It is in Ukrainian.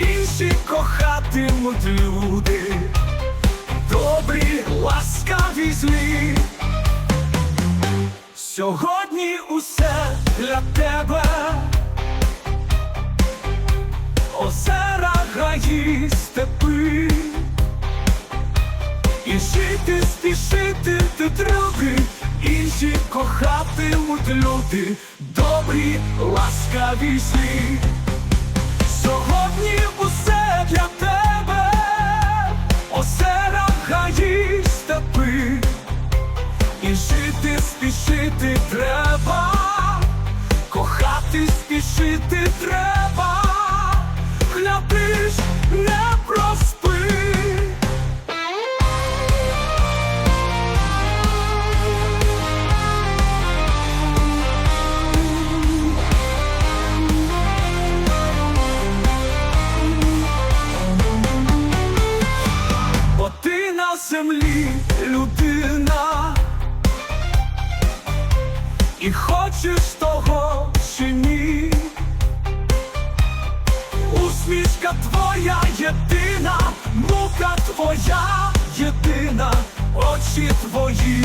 інші кохатимуть люди, добрі, ласкаві злі. Сьогодні усе для тебе, озера, гаї, степи, і жити, спішити ти труби, інші кохатимуть люди, добрі, ласкаві злі. Сьогодні усе для тебе, озера, гаї, степи. І жити, спішити треба, землі людина. І хочеш того чи ні? Усмішка твоя єдина, мука твоя єдина, очі твої